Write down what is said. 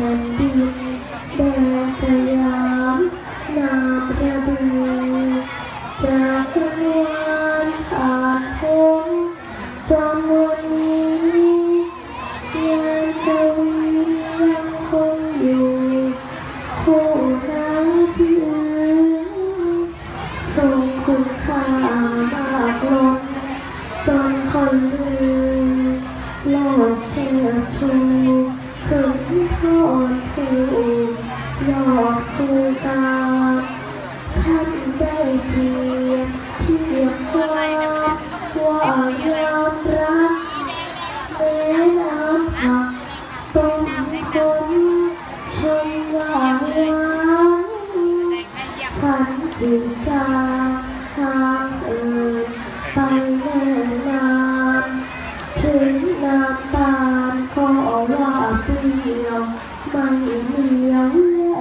ทั่วแผ่นดินแดนสยามนามระบือจากกระวานผ่านพ้นจนวันนี้ยังกวียังคงอยู่คู่น้ำที่อื่นทรงคุณค่า พันจิตจาหางเอินไปแน่นานถึงน้ำตาลก็ว่าเปลี่ยวไม่เหนียว